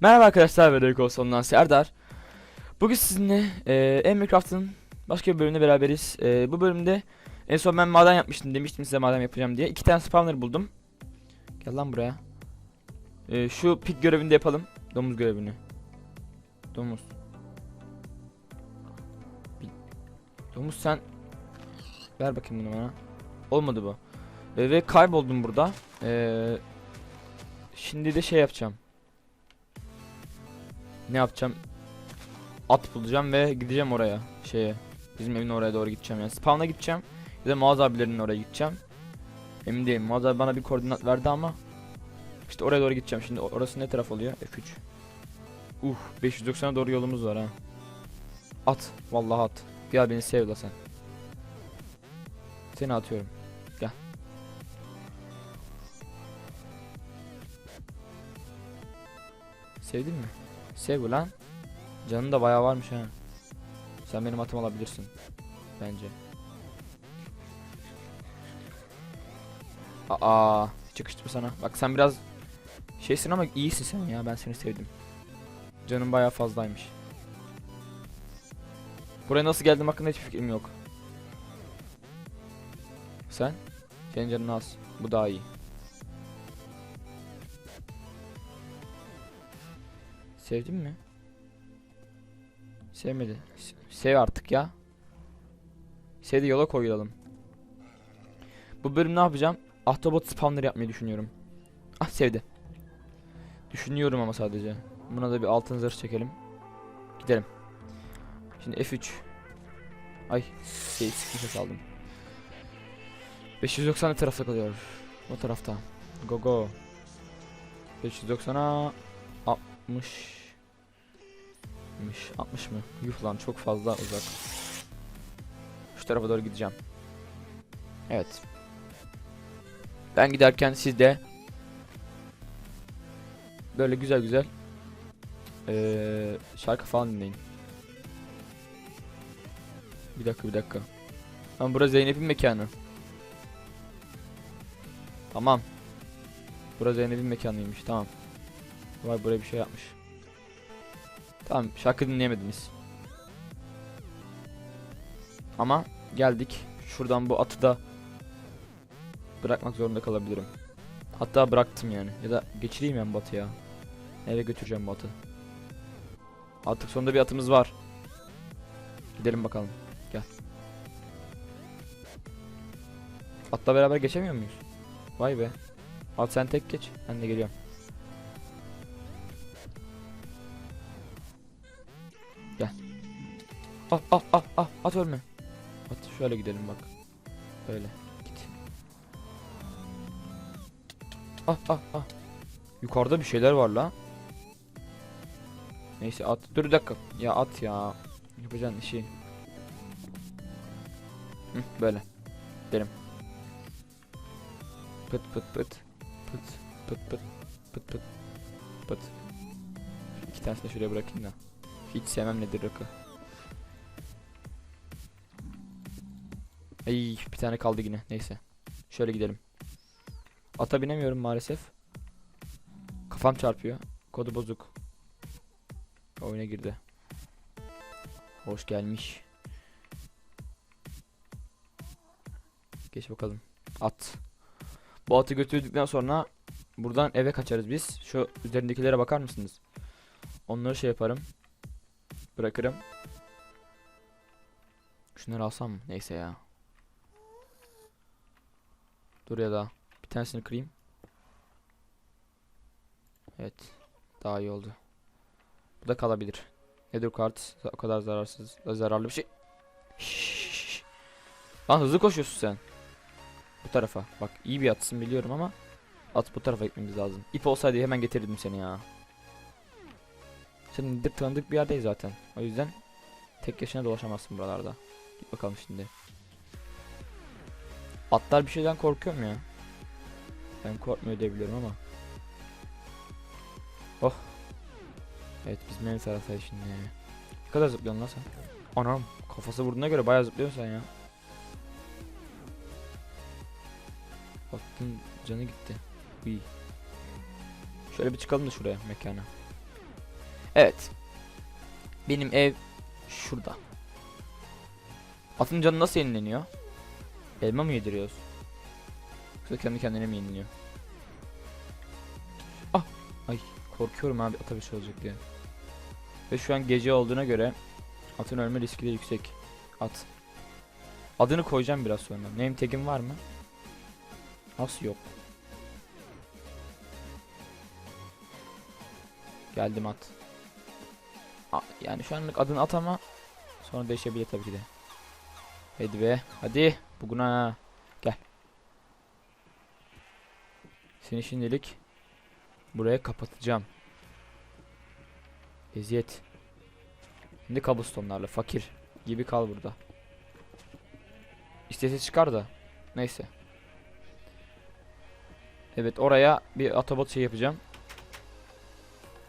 Merhaba arkadaşlar ve Rayko sonundan Serdar. Bugün sizinle e, Minecraft'ın başka bir bölümünde beraberiz. E, bu bölümde en son ben maden yapmıştım demiştim size maden yapacağım diye. İki tane spawner buldum. Gel lan buraya. E, şu pig görevini de yapalım. Domuz görevini. Domuz. Domuz sen ver bakayım bunu bana. Olmadı bu. E, ve kayboldum burada. E, şimdi de şey yapacağım. Ne yapacağım? At bulacağım ve gideceğim oraya. Şeye. Bizim evin oraya doğru gideceğim yani. Spawn'a gideceğim. Ya da Muaz abilerinin oraya gideceğim. Emin değilim. Muaz abi bana bir koordinat verdi ama. İşte oraya doğru gideceğim. Şimdi orası ne taraf oluyor? F3. Uh 590'a doğru yolumuz var ha. At. Vallahi at. Gel beni sev la sen. Seni atıyorum. Gel. Sevdin mi? Sev ulan. Canın da bayağı varmış ha. Sen benim atım alabilirsin. Bence. Aa, çıkıştı mı sana? Bak sen biraz şeysin ama iyisin sen ya. Ben seni sevdim. Canın bayağı fazlaymış. Buraya nasıl geldim hakkında hiçbir fikrim yok. Sen? Senin canın az. Bu daha iyi. Sevdin mi? Sevmedi. Sev artık ya. Sevdi yola koyulalım. Bu bölüm ne yapacağım? Ahtapot spawner yapmayı düşünüyorum. Ah sevdi. Düşünüyorum ama sadece. Buna da bir altın zırh çekelim. Gidelim. Şimdi F3. Ay şey sıkıntı saldım. 590 ne tarafta kalıyor? O tarafta. Go go. 590'a 60 60 60 mı? Yuh lan çok fazla uzak. Şu tarafa doğru gideceğim. Evet. Ben giderken siz de böyle güzel güzel eee, şarkı falan dinleyin. Bir dakika bir dakika. Ama burası Zeynep'in mekanı. Tamam. Burası Zeynep'in mekanıymış tamam. Vay buraya bir şey yapmış. Tamam şarkı dinleyemediniz. Ama geldik. Şuradan bu atı da bırakmak zorunda kalabilirim. Hatta bıraktım yani. Ya da geçireyim ben bu atı ya. Eve götüreceğim bu atı. Artık sonunda bir atımız var. Gidelim bakalım. Gel. Atla beraber geçemiyor muyuz? Vay be. At sen tek geç. Ben de geliyorum. Ah ah ah ah at ölme. At şöyle gidelim bak. Böyle git. Ah ah ah. Yukarıda bir şeyler var la. Neyse at. Dur bir dakika. Ya at ya. Yapacağın işi. Hı, böyle. Gidelim. Pıt pıt pıt. Pıt pıt pıt. Pıt pıt. Pıt. Şu İki tanesini şuraya bırakayım da. Hiç sevmem nedir rakı. Ay bir tane kaldı yine. Neyse. Şöyle gidelim. Ata binemiyorum maalesef. Kafam çarpıyor. Kodu bozuk. Oyuna girdi. Hoş gelmiş. Geç bakalım. At. Bu atı götürdükten sonra buradan eve kaçarız biz. Şu üzerindekilere bakar mısınız? Onları şey yaparım. Bırakırım. Şunları alsam mı? Neyse ya. Dur ya da bir tanesini kırayım. Evet. Daha iyi oldu. Bu da kalabilir. Nether kart o kadar zararsız zararlı bir şey. Şşş. Lan hızlı koşuyorsun sen. Bu tarafa. Bak iyi bir atsın biliyorum ama at bu tarafa gitmemiz lazım. İp olsaydı hemen getirirdim seni ya. Senin de tanıdık bir yerdeyiz zaten. O yüzden tek yaşına dolaşamazsın buralarda. Git bakalım şimdi. Atlar bir şeyden korkuyor mu ya? Ben korkmuyor diyebiliyorum ama. Oh. Evet biz en taraftayız şimdi. Ne kadar zıplıyorsun lan sen? Anam Kafası vurduğuna göre bayağı zıplıyorsun sen ya. Baktın canı gitti. İyi. Şöyle bir çıkalım da şuraya mekana. Evet. Benim ev şurada. Atın canı nasıl yenileniyor? Elma mı yediriyoruz? Yoksa kendi kendine mi yeniliyor? Ah! Ay korkuyorum abi ata bir şey olacak diye. Ve şu an gece olduğuna göre atın ölme riski de yüksek. At. Adını koyacağım biraz sonra. Name tag'im var mı? Nasıl yok? Geldim at. A- yani şu anlık adını at ama sonra değişebilir tabii ki de. Hadi be. Hadi. Bugün. Gel. Seni şimdilik buraya kapatacağım. Eziyet. Şimdi cobblestone'larla fakir gibi kal burada. İstese çıkar da. Neyse. Evet oraya bir atobot şey yapacağım.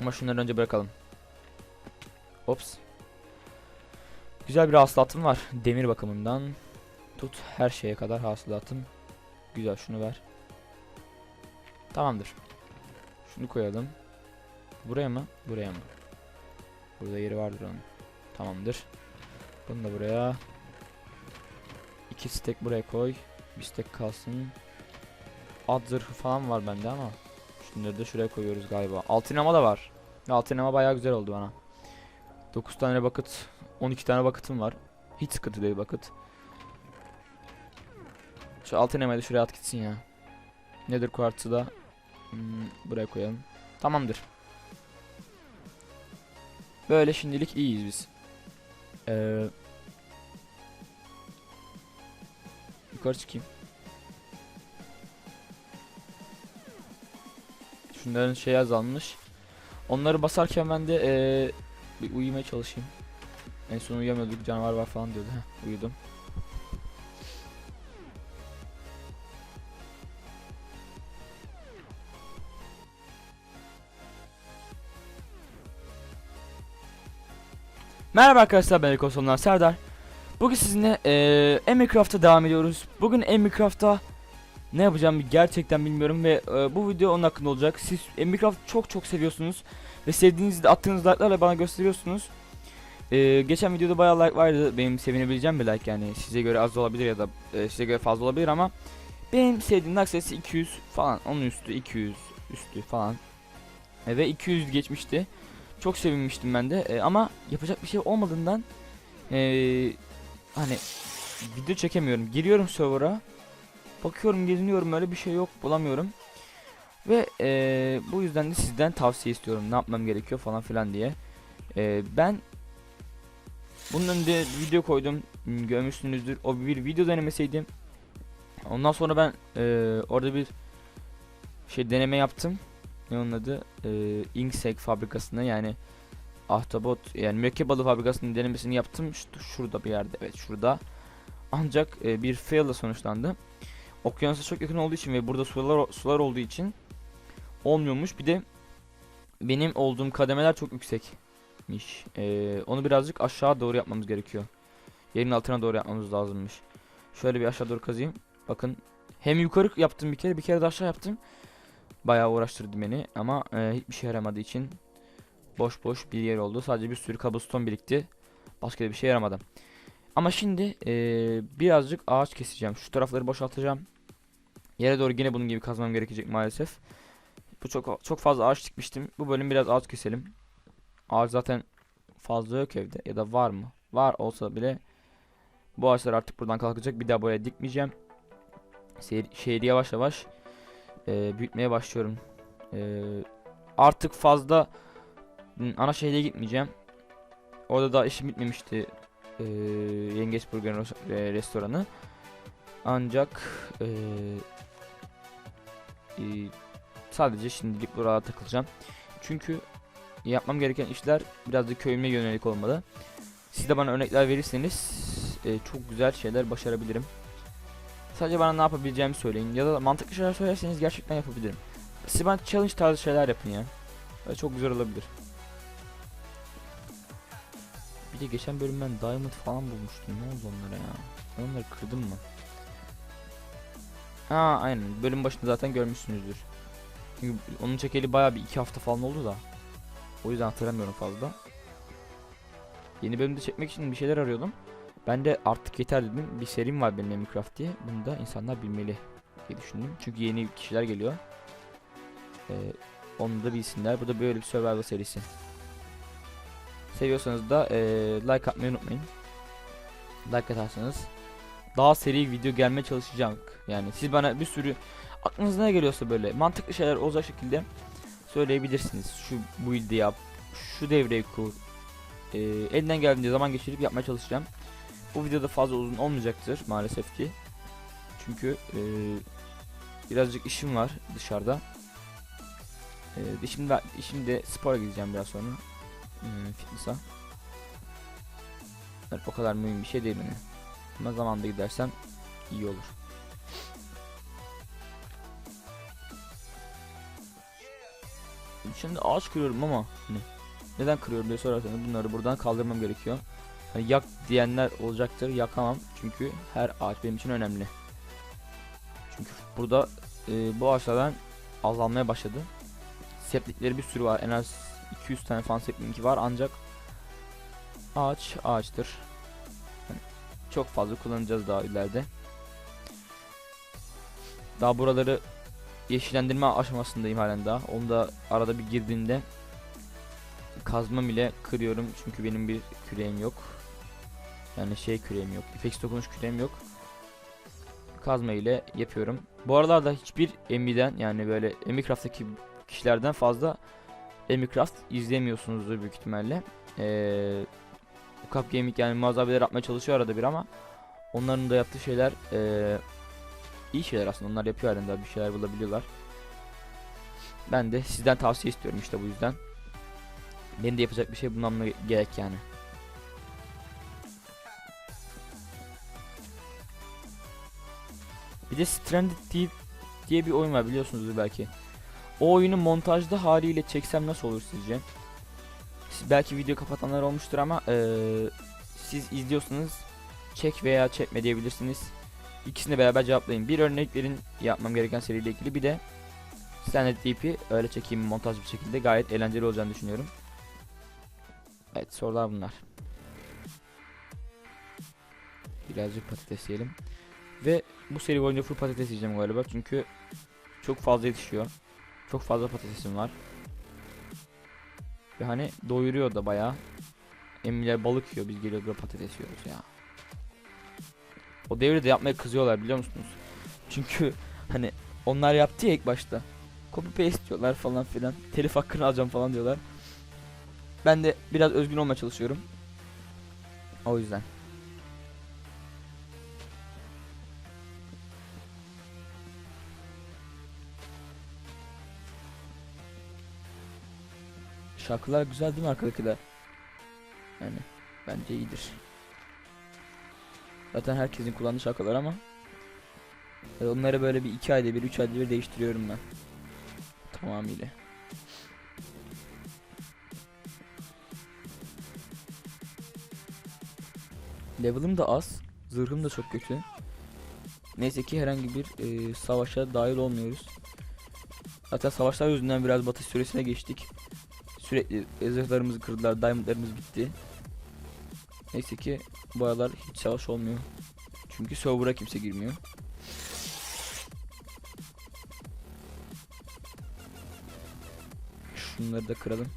Ama şunları önce bırakalım. Ops. Güzel bir hasılatım var. Demir bakımından tut her şeye kadar hasılatım. Güzel şunu ver. Tamamdır. Şunu koyalım. Buraya mı? Buraya mı? Burada yeri vardır onun. Tamamdır. Bunu da buraya. İki stek buraya koy. Bir stek kalsın. At zırhı falan var bende ama. Şunları da şuraya koyuyoruz galiba. Altın ama da var. Altın ama bayağı güzel oldu bana. 9 tane bakıt, 12 tane bakıtım var. Hiç sıkıntı değil bakıt. Şu altın emeği şuraya at gitsin ya. Nedir kuartsı da hmm, buraya koyalım. Tamamdır. Böyle şimdilik iyiyiz biz. Ee, yukarı çıkayım. Şunların şey azalmış. Onları basarken ben de ee, bir uyumaya çalışayım. En son uyuyamıyorduk canavar var falan diyordu. Uyudum. Merhaba arkadaşlar ben Ekosonlar Serdar. Bugün sizinle eee Minecraft'a devam ediyoruz. Bugün Minecraft'ta ne yapacağımı gerçekten bilmiyorum ve eee, bu video onun hakkında olacak. Siz Minecraft çok çok seviyorsunuz ve sevdiğinizde attığınız like'larla bana gösteriyorsunuz. Eee, geçen videoda bayağı like vardı. Benim sevinebileceğim bir like yani size göre az olabilir ya da eee, size göre fazla olabilir ama benim sevdiğim like sayısı 200 falan. Onun üstü 200 üstü falan. E, ve 200 geçmişti. Çok sevinmiştim ben de E, ama yapacak bir şey olmadığından e, hani video çekemiyorum. Giriyorum server'a. Bakıyorum geziniyorum öyle bir şey yok bulamıyorum. Ve e, bu yüzden de sizden tavsiye istiyorum. Ne yapmam gerekiyor falan filan diye. E, ben bunun önünde video koydum. Hmm, Görmüşsünüzdür. O bir video denemesiydi. Ondan sonra ben e, orada bir şey deneme yaptım. Ne onun adı? E, Inksec fabrikasında yani Ahtapot yani mürekkep balığı fabrikasının denemesini yaptım. Şu, şurada bir yerde evet şurada. Ancak e, bir fail ile sonuçlandı. Okyanusa çok yakın olduğu için ve burada sular sular olduğu için olmuyormuş. Bir de benim olduğum kademeler çok yüksekmiş. E, onu birazcık aşağı doğru yapmamız gerekiyor. Yerin altına doğru yapmamız lazımmış. Şöyle bir aşağı doğru kazıyım. Bakın hem yukarı yaptım bir kere bir kere de aşağı yaptım. Bayağı uğraştırdı beni ama e, hiçbir şey yaramadığı için boş boş bir yer oldu. Sadece bir sürü cobblestone birikti. Başka bir şey yaramadı. Ama şimdi e, birazcık ağaç keseceğim. Şu tarafları boşaltacağım. Yere doğru yine bunun gibi kazmam gerekecek maalesef. Bu çok çok fazla ağaç dikmiştim. Bu bölüm biraz ağaç keselim. Ağaç zaten fazla yok evde ya da var mı? Var olsa bile bu ağaçlar artık buradan kalkacak. Bir daha buraya dikmeyeceğim. Şehir, şehri yavaş yavaş e, büyütmeye başlıyorum. E, artık fazla m, ana şehre gitmeyeceğim. Orada da işim bitmemişti. E, Yengeç Burger restoranı. Ancak e, e, sadece şimdilik burada takılacağım. Çünkü yapmam gereken işler biraz da köyüme yönelik olmalı. Siz de bana örnekler verirseniz e, çok güzel şeyler başarabilirim. Sadece bana ne yapabileceğimi söyleyin ya da mantıklı şeyler söylerseniz gerçekten yapabilirim. Siz bana challenge tarzı şeyler yapın ya. Böyle çok güzel olabilir. Bir de geçen bölüm ben diamond falan bulmuştum. Ne oldu onlara ya? Onları kırdım mı? Ha aynen. Bölüm başında zaten görmüşsünüzdür. Çünkü onun çekeli baya bir iki hafta falan oldu da. O yüzden hatırlamıyorum fazla. Yeni bölümde çekmek için bir şeyler arıyordum. Ben de artık yeter dedim. Bir serim var benim Minecraft diye. Bunu da insanlar bilmeli diye düşündüm. Çünkü yeni kişiler geliyor. Ee, onu da bilsinler. Bu da böyle bir survival serisi. Seviyorsanız da ee, like atmayı unutmayın. Like atarsanız daha seri video gelmeye çalışacağım. Yani siz bana bir sürü aklınıza ne geliyorsa böyle mantıklı şeyler olacak şekilde söyleyebilirsiniz. Şu build'i yap, şu devreyi kur. Ee, elinden geldiğince zaman geçirip yapmaya çalışacağım. Bu videoda fazla uzun olmayacaktır maalesef ki. Çünkü ee, birazcık işim var dışarıda. Ee, şimdi, şimdi spora gideceğim biraz sonra. Hmm, fitness'a. O kadar mühim bir şey değil mi? Ama zamanda gidersem iyi olur. Şimdi ağaç kırıyorum ama hani neden kırıyorum diye sorarsanız bunları buradan kaldırmam gerekiyor. Hani yak diyenler olacaktır. Yakamam çünkü her ağaç benim için önemli. Çünkü burada e, bu ağaçlardan azalmaya başladı. Seplikleri bir sürü var. En az 200 tane falan seplinki var ancak ağaç ağaçtır. Çok fazla kullanacağız daha ileride. Daha buraları yeşillendirme aşamasındayım halen daha. Onu da arada bir girdiğinde kazmam ile kırıyorum çünkü benim bir küreğim yok. Yani şey küreğim yok. İpex dokunuş küreğim yok. Kazma ile yapıyorum. Bu aralarda hiçbir Emi'den yani böyle Emicraft'taki kişilerden fazla Emicraft izlemiyorsunuzdur büyük ihtimalle. Ee, Cup Gaming yani muazabeler yapmaya çalışıyor arada bir ama onların da yaptığı şeyler ee, iyi şeyler aslında. Onlar yapıyor halinde bir şeyler bulabiliyorlar. Ben de sizden tavsiye istiyorum işte bu yüzden. Benim de yapacak bir şey bulmam gerek yani. Bir de Stranded diye, diye bir oyun var biliyorsunuzdur belki. O oyunu montajda haliyle çeksem nasıl olur sizce? Belki video kapatanlar olmuştur ama eee, siz izliyorsanız çek veya çekme diyebilirsiniz. İkisini beraber cevaplayın. Bir örneklerin yapmam gereken seriyle ilgili bir de Standard DP öyle çekeyim montaj bir şekilde gayet eğlenceli olacağını düşünüyorum. Evet sorular bunlar. Birazcık patates yiyelim. Ve bu seri boyunca full patates yiyeceğim galiba çünkü çok fazla yetişiyor. Çok fazla patatesim var. Ve hani doyuruyor da bayağı. Emiler balık yiyor biz geliyor patates yiyoruz ya. O devri de yapmaya kızıyorlar biliyor musunuz? Çünkü hani onlar yaptı ya ilk başta. Copy paste diyorlar falan filan. Telif hakkını alacağım falan diyorlar. Ben de biraz özgün olmaya çalışıyorum. O yüzden. Şarkılar güzel değil mi arkadakiler? Yani bence iyidir. Zaten herkesin kullandığı şarkılar ama e, onları böyle bir iki ayda bir, üç ayda bir değiştiriyorum ben. Tamamıyla. Level'ım da az, zırhım da çok kötü. Neyse ki herhangi bir e, savaşa dahil olmuyoruz. Zaten savaşlar yüzünden biraz batış süresine geçtik. Sürekli zırhlarımızı kırdılar, diamondlarımız bitti. Neyse ki bu aralar hiç savaş olmuyor. Çünkü server'a kimse girmiyor. Şunları da kıralım.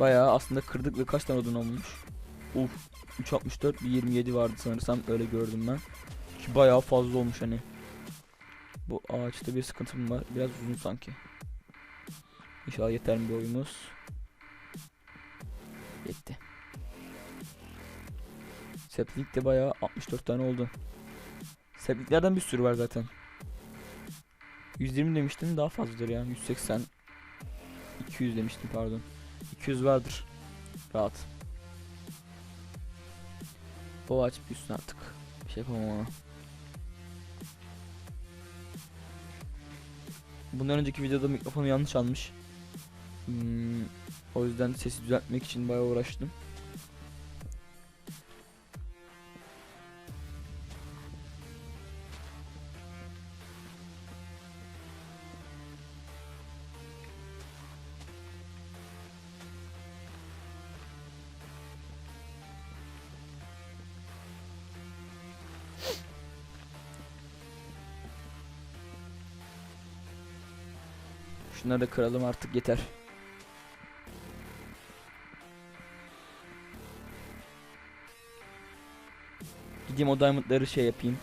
Bayağı aslında kırdık ve kaç tane odun olmuş. Uf 364 bir 27 vardı sanırsam öyle gördüm ben. Ki bayağı fazla olmuş hani. Bu ağaçta bir sıkıntım var. Biraz uzun sanki. İnşallah yeter mi boyumuz? Yetti. Seplik de bayağı 64 tane oldu. Sepliklerden bir sürü var zaten. 120 demiştim daha fazladır ya. 180 200 demiştim pardon. 200 vardır. Rahat. O ağaç büyüsün artık. Bir şey yapamam ona. Bundan önceki videoda mikrofonu yanlış almış. Hmm, o yüzden sesi düzeltmek için bayağı uğraştım. Şunları da kıralım artık yeter. Gideyim o diamondları şey yapayım.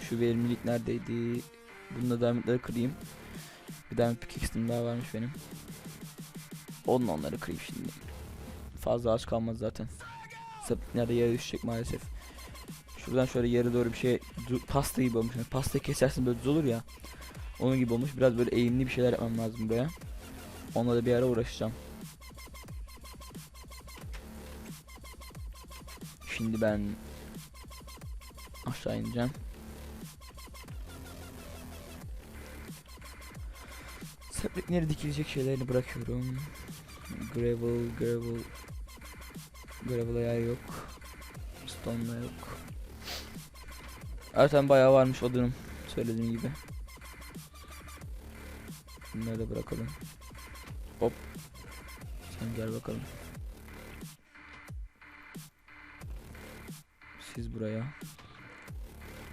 Şu verimlilik neredeydi? Bununla diamondları kırayım. Bir diamond pickaxe'im daha varmış benim. Onunla onları kırayım şimdi. Fazla az kalmaz zaten. Nerede yere düşecek maalesef. Şuradan şöyle yere doğru bir şey du- pasta gibi olmuş. Yani pastayı kesersin böyle düz olur ya. Onun gibi olmuş. Biraz böyle eğimli bir şeyler yapmam lazım buraya. Onunla da bir ara uğraşacağım. Şimdi ben aşağı ineceğim. Sepetleri dikilecek şeylerini bırakıyorum. Gravel, gravel. Gravel'a yer yok. Stone'la yok. Zaten bayağı varmış odunum. Söylediğim gibi. Bunları da bırakalım. Hop. Sen gel bakalım. Siz buraya.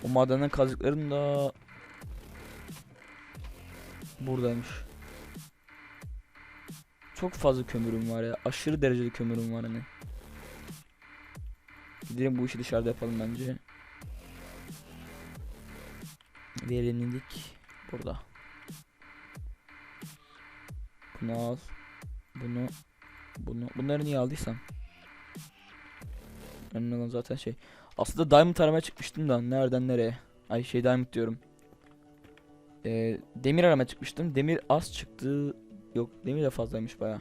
O madenden kazıkların da buradaymış. Çok fazla kömürüm var ya. Aşırı derecede kömürüm var hani. Gidelim bu işi dışarıda yapalım bence. Verimlilik burada. Bunu al. Bunu bunu bunları niye aldıysam? Önemli olan zaten şey. Aslında diamond aramaya çıkmıştım da nereden nereye? Ay şey diamond diyorum. Ee, demir aramaya çıkmıştım. Demir az çıktı. Yok demir de fazlaymış baya.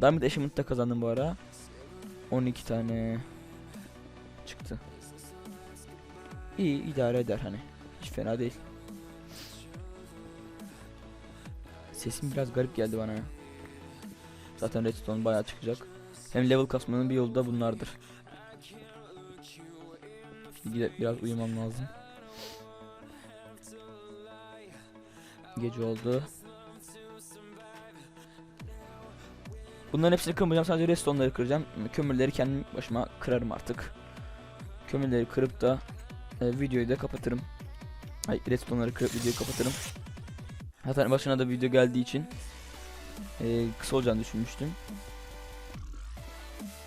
Diamond achievement da kazandım bu ara. 12 tane çıktı. İyi idare eder hani. Hiç fena değil. Sesim biraz garip geldi bana. Zaten redstone bayağı çıkacak. Hem level kasmanın bir yolu da bunlardır. Biraz uyumam lazım. Gece oldu. Bunların hepsini kırmayacağım. Sadece redstone'ları kıracağım. Kömürleri kendim başıma kırarım artık. Kömürleri kırıp da e, videoyu da kapatırım. Ay redstone'ları kırıp videoyu kapatırım. Zaten başına da video geldiği için e, kısa olacağını düşünmüştüm.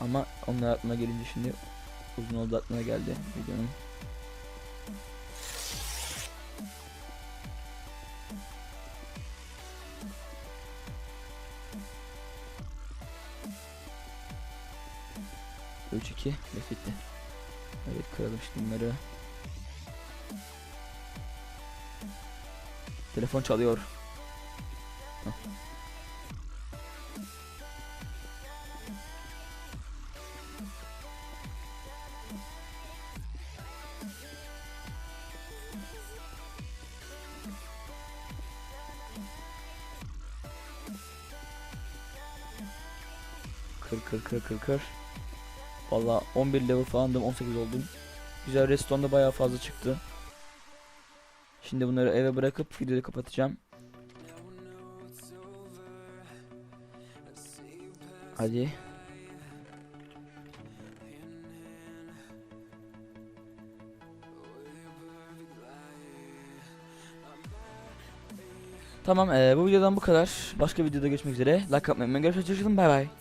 Ama onlar aklıma gelince şimdi uzun oldu aklıma geldi videonun. Üç iki ve bitti. Evet kıralım şimdi bunları. Telefon çalıyor. Hah. Kır kır kır kır kır. Valla 11 level falandım 18 oldum. Güzel restonda bayağı fazla çıktı. Şimdi bunları eve bırakıp videoyu kapatacağım. Hadi. Tamam eee, bu videodan bu kadar. Başka videoda görüşmek üzere. Like atmayı unutmayın. Görüşürüz. Bay bay.